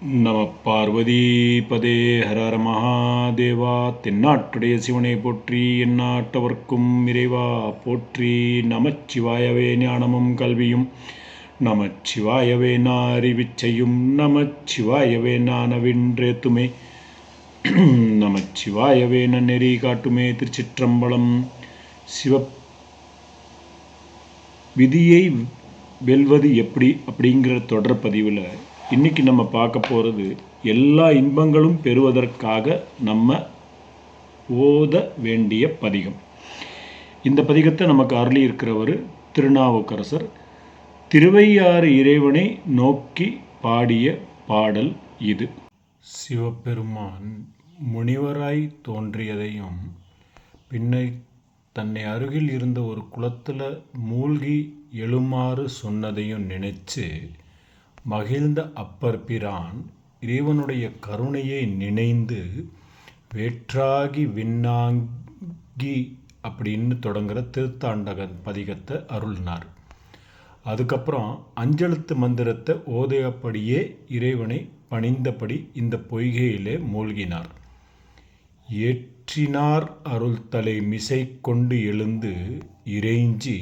நம பார்வதீபதே ஹரஹர மகாதேவா தென்னாட்டுடைய சிவனை போற்றி எந்நாட்டவர்க்கும் இறைவா போற்றி. நமச்சிவாயவே ஞானமும் கல்வியும் நமச்சிவாயவே நாரிவிச்சையும் நமச்சிவாயவே நானவின்றேத்துமே நமச்சிவாயவே நெறி காட்டுமே திருச்சிற்றம்பலம். சிவ விதியை வெல்வது எப்படி அப்படிங்கிற தொடர் பதிவில் இன்றைக்கி நம்ம பார்க்க போகிறது எல்லா இன்பங்களும் பெறுவதற்காக நம்ம ஓத வேண்டிய பதிகம். இந்த பதிகத்தை நமக்கு அருளி இருக்கிறவர் திருநாவுக்கரசர். திருவையாறு இறைவனை நோக்கி பாடிய பாடல் இது. சிவபெருமான் முனிவராய் தோன்றியதையும் பின்னை தன்னை அருகில் இருந்த ஒரு குளத்தில் மூழ்கி எழுமாறு சொன்னதையும் நினைச்சு மகிழ்ந்த அப்பர் பிரான் இறைவனுடைய கருணையை நினைந்து வேற்றாகி விண்ணாங்கி அப்படின்னு தொடங்குகிற திருத்தாண்டக பதிகத்தை அருள்னார். அதுக்கப்புறம் அஞ்சலத்து மந்திரத்தை ஓதையப்படியே இறைவனை பணிந்தபடி இந்த பொய்கையிலே மூழ்கினார். ஏற்றினார் அருள் தலை மிசை கொண்டு எழுந்து இறைஞ்சி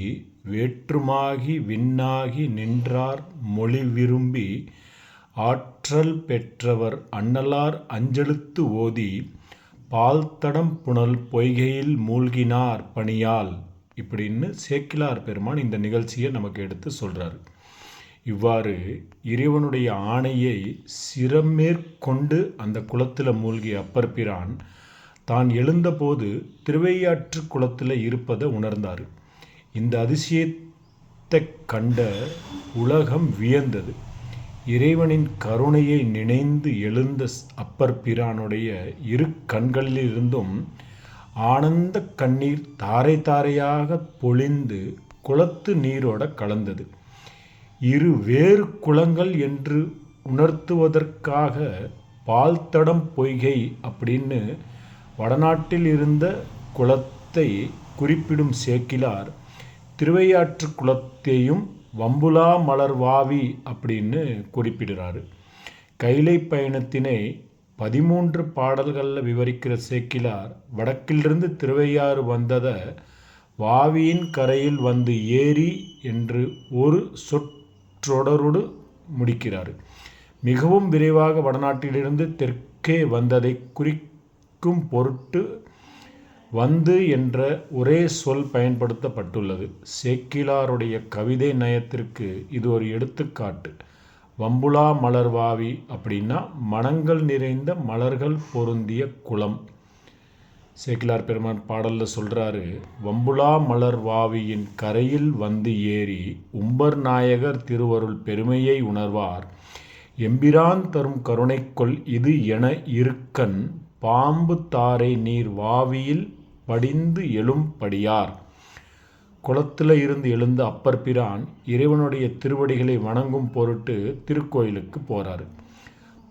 வேற்றுமாகி விண்ணாகி நின்றார் மொழி விரும்பி ஆற்றல் பெற்றவர் அண்ணலார் அஞ்செழுத்து ஓதி பால்தடம் புனல் பொய்கையில் மூழ்கினார் பணியால். இப்படின்னு சேக்கிலார் பெருமான் இந்த நிகழ்ச்சியை நமக்கு எடுத்து சொல்கிறார் இவ்வாறு இறைவனுடைய ஆணையை சிரமேற்கொண்டு அந்த குளத்தில் மூழ்கிய அப்பர் பிரான் தான் எழுந்தபோது திருவையாற்று குளத்தில் இருப்பதை உணர்ந்தார். இந்த அதிசயத்தை கண்ட உலகம் வியந்தது. இறைவனின் கருணையை நினைந்து எழுந்த அப்பர் பிரானுடைய இரு கண்களிலிருந்தும் ஆனந்த கண்ணீர் தாரை தாரையாக பொழிந்து குளத்து நீரோட கலந்தது. இரு வேறு குளங்கள் என்று உணர்த்துவதற்காக பால்தடம் பொய்கை அப்படின்னு வடநாட்டில் இருந்த குளத்தை குறிப்பிடும் சேக்கிலார் திருவையாற்று குளத்தையும் வம்புலா மலர் வாவி அப்படின்னு குறிப்பிடுறாரு. கைலை பயணத்தினை பதிமூன்று பாடல்களில் விவரிக்கிற சேக்கிலார் வடக்கிலிருந்து திருவையாறு வந்ததை வாவியின் கரையில் வந்து ஏரி என்று ஒரு சொற்றொடரோடு முடிக்கிறார். மிகவும் விரைவாக வடநாட்டிலிருந்து தெற்கே வந்ததை குறிக்கும் பொருட்டு வந்து என்ற ஒரே சொல் பயன்படுத்தப்பட்டுள்ளது. சேக்கிலாருடைய கவிதை நயத்திற்கு இது ஒரு எடுத்துக்காட்டு. வம்புலா மலர்வாவி அப்படின்னா மனங்கள் நிறைந்த மலர்கள் பொருந்திய குளம். சேக்கிலார் பெருமான் பாடலில் சொல்கிறாரு வம்புலா மலர் வாவியின் கரையில் வந்து ஏறி உம்பர் நாயகர் திருவருள் பெருமையை உணர்வார். எம்பிரான் தரும் கருணைக்கொள் இது என இருக்கன். பாம்பு தாரை நீர் வாவியில் படிந்து எழும்படியார். குளத்தில் இருந்து எழுந்த அப்பர் பிரான் இறைவனுடைய திருவடிகளை வணங்கும் பொருட்டு திருக்கோயிலுக்கு போகிறார்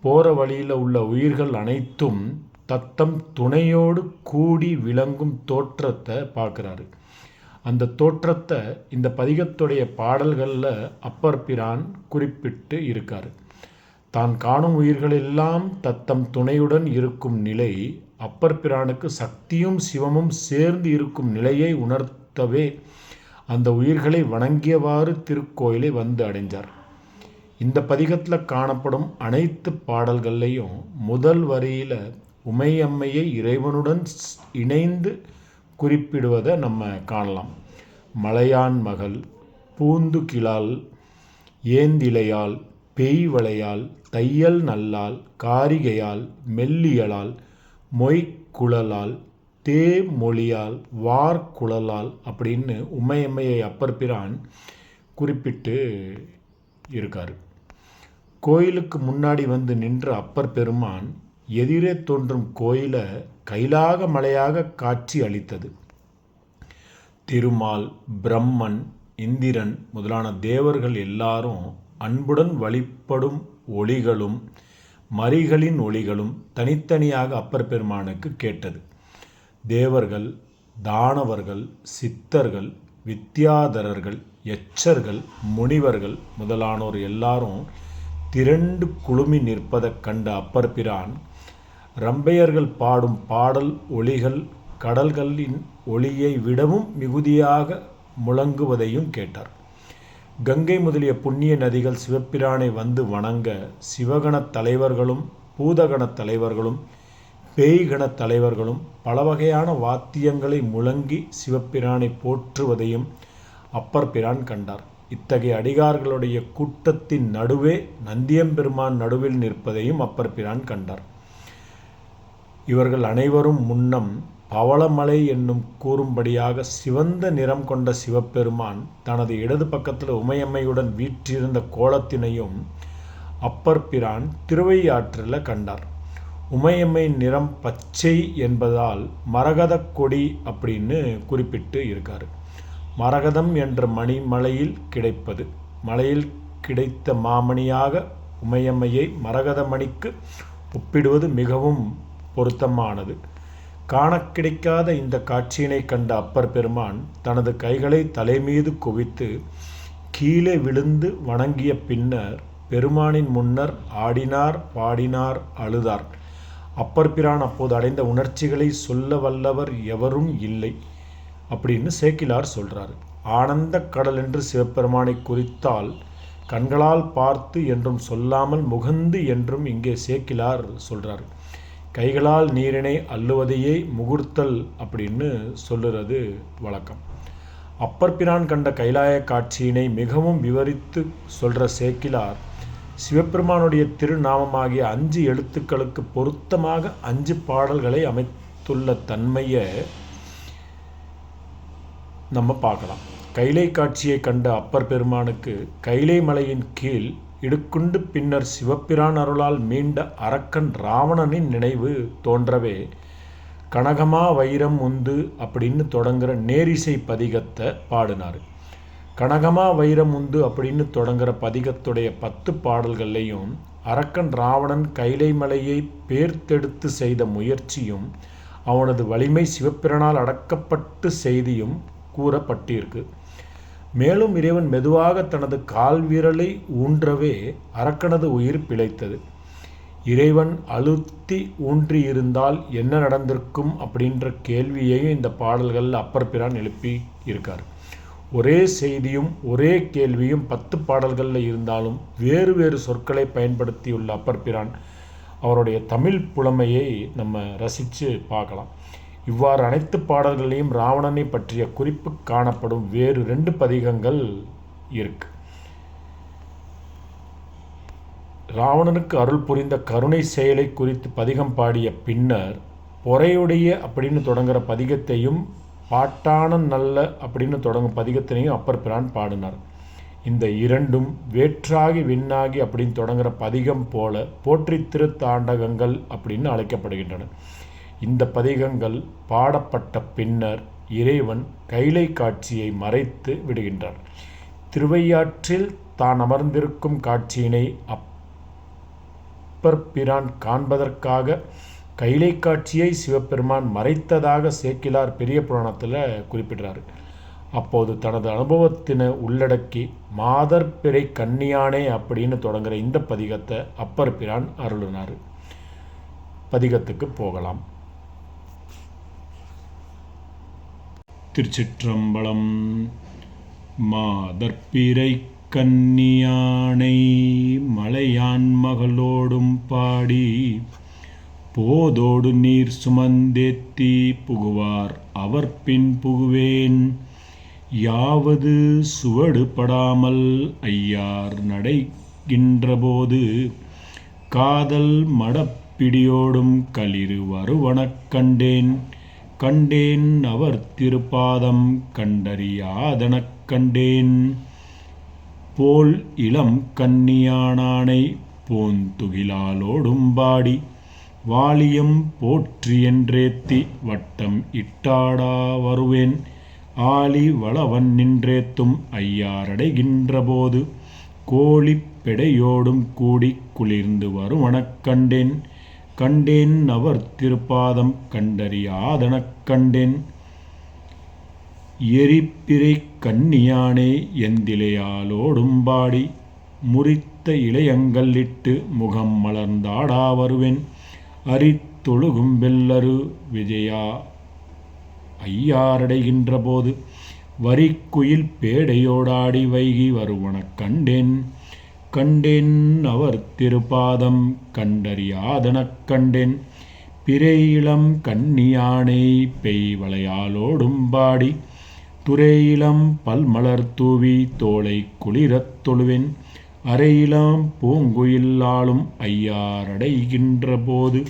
போகிற வழியில் உள்ள உயிர்கள் அனைத்தும் தத்தம் துணையோடு கூடி விளங்கும் தோற்றத்தை பார்க்குறாரு. அந்த தோற்றத்தை இந்த பதிகத்துடைய பாடல்களில் அப்பர் பிரான் குறிப்பிட்டு இருக்கார். தான் காணும் உயிர்களெல்லாம் தத்தம் துணையுடன் இருக்கும் நிலை அப்பர் பிரானுக்கு சக்தியும் சிவமும் சேர்ந்து இருக்கும் நிலையை உணர்த்தவே அந்த உயிர்களை வணங்கியவாறு திருக்கோயிலை வந்து அடைஞ்சார் இந்த பதிகத்தில் காணப்படும் அனைத்து பாடல்கள்லையும் முதல் வரியில் உமையம்மையை இறைவனுடன் இணைந்து குறிப்பிடுவதை நம்ம காணலாம். மலையான் மகள் பூந்து கிளால் ஏந்திலையால் பெய்வளையால் தையல் நல்லால் காரிகையால் மெல்லியலால் மொய்க்குழலால் தேமொழியால் வார்குழலால் அப்படின்னு உமையம்மையை அப்பர் பிரான் குறிப்பிட்டு இருக்கார். கோயிலுக்கு முன்னாடி வந்து நின்ற அப்பர் பெருமான் எதிரே தோன்றும் கோயிலை கைலாக மலையாக காட்சி அளித்தது. திருமால் பிரம்மன் இந்திரன் முதலான தேவர்கள் எல்லாரும் அன்புடன் வழிபடும் ஒளிகளும் மறிகளின் ஒளிகளும் தனித்தனியாக அப்பர் பெருமானுக்கு கேட்டது. தேவர்கள் தானவர்கள் சித்தர்கள் வித்யாதரர்கள் எச்சர்கள் முனிவர்கள் முதலானோர் எல்லாரும் திரண்டு குழுமி நிற்பதைக் கண்ட அப்பர் பிரான் ரம்பையர்கள் பாடும் பாடல் ஒளிகள் கடல்களின் ஒளியை விடவும் மிகுதியாக முழங்குவதையும் கேட்டார். கங்கை முதலிய புண்ணிய நதிகள் சிவப்பிரானை வந்து வணங்க சிவகணத் தலைவர்களும் பூதகணத் தலைவர்களும் பேய்கணத் தலைவர்களும் பல வகையான வாத்தியங்களை முழங்கி சிவப்பிரானை போற்றுவதையும் அப்பர் பிரான் கண்டார். இத்தகைய அடிகார்களுடைய கூட்டத்தின் நடுவே நந்தியம்பெருமான் நடுவில் நிற்பதையும் அப்பர் பிரான் கண்டார். இவர்கள் அனைவரும் முன்னம் பவளமலை என்னும் கூறும்படியாக சிவந்த நிறம் கொண்ட சிவபெருமான் தனது இடது பக்கத்தில் உமையம்மையுடன் வீற்றிருந்த கோலத்தினையும் அப்பர் பிரான் திருவையாற்றில் கண்டார். உமையம்மை நிறம் பச்சை என்பதால் மரகத கொடி அப்படின்னு குறிப்பிட்டு இருக்கார். மரகதம் என்ற மணி மலையில் கிடைப்பது. மலையில் கிடைத்த மாமணியாக உமையம்மையை மரகத மணிக்கு ஒப்பிடுவது மிகவும் பொருத்தமானது. காண கிடைக்காத இந்த காட்சியினை கண்ட அப்பர் பெருமான் தனது கைகளை தலைமீது குவித்து கீழே விழுந்து வணங்கிய பின்னர் பெருமானின் முன்னர் ஆடினார் பாடினார் அழுதார். அப்பர் பிரான் அப்போது அடைந்த உணர்ச்சிகளை சொல்ல வல்லவர் எவரும் இல்லை அப்படின்னு சேக்கிலார் சொல்கிறார் ஆனந்த கடல் என்று சிவபெருமானை குறித்தால் கண்களால் பார்த்து என்றும் சொல்லாமல் முகந்து என்றும் இங்கே சேக்கிலார் சொல்கிறார் கைகளால் நீரினை அள்ளுவதையே முகூர்த்தல் அப்படின்னு சொல்லுறது வழக்கம். அப்பற்பிரான் கண்ட கைலாய காட்சியினை மிகவும் விவரித்து சொல்கிற சேக்கிலார் சிவபெருமானுடைய திருநாமமாகிய அஞ்சு எழுத்துக்களுக்கு பொருத்தமாக அஞ்சு பாடல்களை அமைத்துள்ள தன்மையை நம்ம பார்க்கலாம். கைலை காட்சியை கண்ட அப்பர் பெருமானுக்கு கைலை மலையின் கீழ் இடுக்குண்டு பின்னர் சிவப்பிரான் அருளால் மீண்ட அரக்கன் ராவணனின் நினைவு தோன்றவே கனகமா வைரம் உந்து அப்படின்னு தொடங்குற நேரிசை பதிகத்தை பாடினார். கனகமா வைரம் உந்து அப்படின்னு தொடங்குற பதிகத்துடைய பத்து பாடல்கள்லையும் அரக்கன் ராவணன் கைலைமலையை பேர்த்தெடுத்து செய்த முயற்சியும் அவனது வலிமை சிவப்பிரனால் அடக்கப்பட்டு செய்தியும் கூறப்பட்டிருக்கு. மேலும் இறைவன் மெதுவாக தனது கால் விரலை ஊன்றவே அரக்கனது உயிர் பிழைத்தது. இறைவன் அழுத்தி ஊன்றியிருந்தால் என்ன நடந்திருக்கும் அப்படின்ற கேள்வியையும் இந்த பாடல்கள் அப்பர் பிரான் எழுப்பி இருக்கார். ஒரே செய்தியும் ஒரே கேள்வியும் பத்து பாடல்களில் இருந்தாலும் வேறு வேறு சொற்களை பயன்படுத்தியுள்ள அப்பர் பிரான் அவருடைய தமிழ் புலமையை நம்ம ரசித்து பார்க்கலாம். இவ்வாறு அனைத்து பாடல்களையும் ராவணனை பற்றிய குறிப்பு காணப்படும் வேறு ரெண்டு பதிகங்கள் இருக்கு. ராவணனுக்கு அருள் புரிந்த கருணை செயலை குறித்து பதிகம் பாடிய பின்னர் பொறையுடைய அப்படின்னு தொடங்குற பதிகத்தையும் பாட்டான நல்ல அப்படின்னு தொடங்கும் பதிகத்தினையும் அப்பர் பிரான் பாடினார். இந்த இரண்டும் வேற்றாகி விண்ணாகி அப்படின்னு தொடங்குற பதிகம் போல போற்றி திருத்தாண்டகங்கள் அப்படின்னு அழைக்கப்படுகின்றன. இந்த பதிகங்கள் பாடப்பட்ட பின்னர் இறைவன் கைலை காட்சியை மறைத்து விடுகின்றார் திருவையாற்றில் தான் அமர்ந்திருக்கும் காட்சியினை அப்பர் பிரான் காண்பதற்காக கைலை காட்சியை சிவபெருமான் மறைத்ததாக சேக்கிலார் பெரிய புராணத்தில் குறிப்பிடுறார். அப்போது தனது அனுபவத்தினை உள்ளடக்கி மாதர் பிறை கன்னியானே அப்படின்னு தொடங்குகிற இந்த பதிகத்தை அப்பர் பிரான் அருளினார். பதிகத்துக்கு போகலாம். திருச்சிற்றம்பலம். மாதற்பிறை கன்னியானை மலையான் மகளோடும் பாடி போதோடு நீர் சுமந்தேத்தி புகுவார் அவர் பின் புகுவேன். யாவது சுவடுபடாமல் ஐயார் நடைகின்றபோது காதல் மடப்பிடியோடும் களிறு வருவனக் கண்டேன். கண்டேன் அவர் திருப்பாதம் கண்டறியாதனக் கண்டேன். போல் இளம் கன்னியானானை போந்துகிலாலோடும்பாடி வாலியம் போற்றி என்றேத்தி வட்டம் இட்டாடா வருவேன். ஆலி வளவன் நின்றேத்தும் ஐயாரடைகின்றபோது கோழிப் பெடையோடும் கூடி குளிர்ந்து வருவனக் கண்டேன். கண்டேன் அவர் திருப்பாதம் கண்டறியாதனக் கண்டேன். எரிப்பிரை கன்னியானே எந்திலையாலோடும்பாடி முறித்த இளையங்கல்லிட்டு முகம் மலர்ந்தாடா வருவேன். அரித்தொழுகும் வெல்லரு விஜயா ஐயாரடைகின்ற போது வரிக்குயில் பேடையோடாடி வைகி வருவனக் கண்டேன். கண்டேன் அவர் திருப்பாதம் கண்டறியாதனக் கண்டேன். பிறையிளம் கண்ணியானை பெய்வளையாலோடும் வளையாலோடும் பாடி துறையிளம் பல்மலர் தூவி தோளை குளிரத் தொழுவேன். அறையிலாம் பூங்குயிலாளும் ஐயாரடைகின்ற போது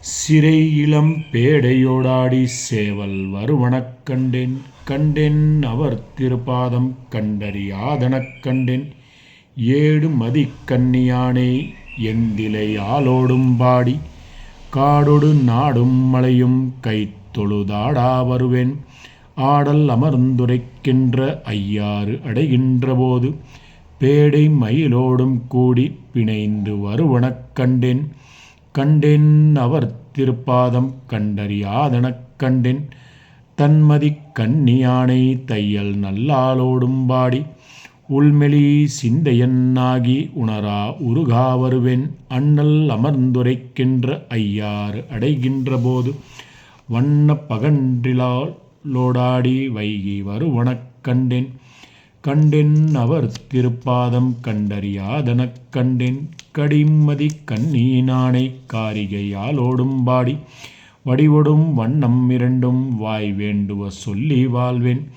சிறை இளம் பேடையோடாடி சேவல் வருவனக் கண்டேன். கண்டேன் அவர் திருப்பாதம் கண்டறியாதனக் கண்டேன். ஏடு மதிக் கன்னியானே எந்திலை ஆளோடும் பாடி காடொடு நாடும் மலையும் கைத்தொழுதாடா வருவேன். ஆடல் அமர்ந்துரைக்கின்ற ஐயாறு அடைகின்ற போது பேடை மயிலோடும் கூடி பிணைந்து வருவனக் கண்டேன். கண்டேன் அவர் திருப்பாதம் கண்டறியாதனக் கண்டேன். தன்மதி கன்னியானை தையல் நல்லாளோடும் பாடி உள்மெளி சிந்தையன்னாகி உணரா உருகா வருவேன். அண்ணல் அமர்ந்துரைக்கின்ற ஐயாறு அடைகின்ற போது வண்ண வைகி வருவனக் கண்டேன். கண்டேன் அவர் திருப்பாதம் கண்டறியாதனக் கண்டேன். கடிமதி கண்ணீனானை காரிகையாலோடும் பாடி வடிவொடும் வண்ணம் இரண்டும் வாய் வேண்டுவ சொல்லி வாழ்வேன்.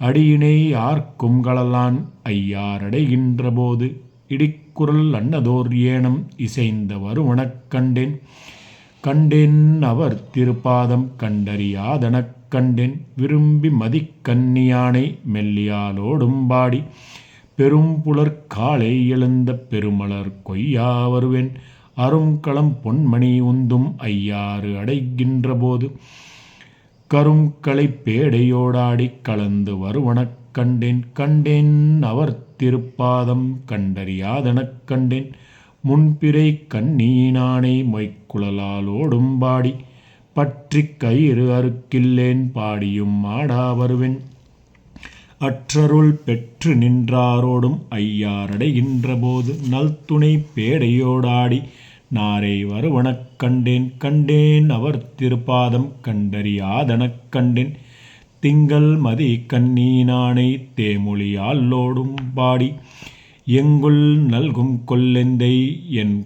அடியினை ஆர்க்கும் களலான் ஐயாரடைகின்ற போது இடிக்குரல் அன்னதோர் ஏனம் இசைந்த உனக்கண்டேன் கண்டேன். அவர் திருப்பாதம் கண்டறியாதனக் கண்டேன். விரும்பி மதிக்கன்னியானை மெல்லியாலோடும்பாடி மெல்லியாலோடும் பாடி பெரும்புலர் காலை எழுந்த பெருமலர் கொய்யா வருவேன். அருங்களம் பொன்மணி உந்தும் ஐயாறு அடைகின்ற போது கருங்கலை பேடையோடாடி கலந்து வருவனக் கண்டேன். கண்டேன் அவர் திருப்பாதம் கண்டறியாதனக் கண்டேன். முன்பிறை கண்ணீனானை மொய்க்குழலாலோடும் பாடி பற்றி கயிறு அறுக்கில்லேன் பாடியும் ஆடா வருவேன். அற்றருள் பெற்று நின்றாரோடும் ஐயாரடைகின்ற போது நல்துணை பேடையோடாடி நாரை வருவனக் கண்டேன் கண்டேன் அவர் திருப்பாதம் கண்டறியாதனக் கண்டேன். திங்கள் மதி கண்ணீனானை தேமொழியால்லோடும் பாடி எங்குள் நல்கும் கொல்லெந்தை என்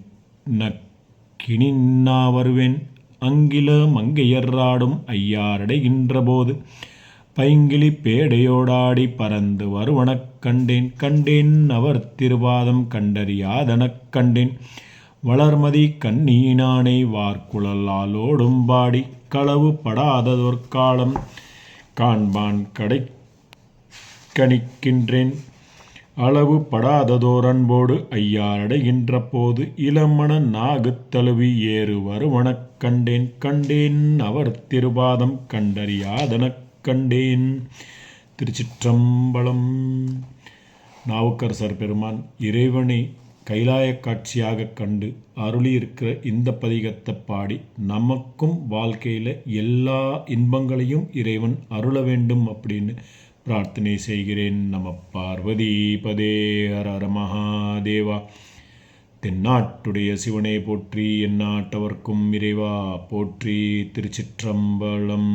கிணின்னா வருவேன் அங்கில மங்கையர்ராடும் ஐயாரடைகின்ற போது பைங்கிளி பேடையோடாடி பறந்து வருவனக் கண்டேன் கண்டேன் அவர் திருவாதம் கண்டறியாதனக் கண்டேன். வளர்மதி கண்ணீனானை வார்குழலாலோடும் பாடி களவு படாததொற்காலம் காண்பான் கடை கணிக்கின்றேன். அளவு படாததோர் அன்போடு ஐயாரடைகின்ற போது இளமண நாகு தழுவி ஏறு வருவனக் கண்டேன். கண்டேன் அவர் திருபாதம் கண்டறியாதனக் கண்டேன். திருச்சிற்றம்பலம். நாவுக்கரசர் பெருமான் இறைவனை கைலாய காட்சியாக கண்டு அருளியிருக்கிற இந்த பதிகத்தை பாடி நமக்கும் வாழ்க்கையில் எல்லா இன்பங்களையும் இறைவன் அருள வேண்டும் அப்படின்னு பிரார்த்தனை செய்கிறேன். நம பார்வதி பதே ஹர ஹர மகாதேவா. தென்னாட்டுடைய சிவனை போற்றி எந்நாட்டவர்க்கும் இறைவா போற்றி திருச்சிற்றம்பலம்.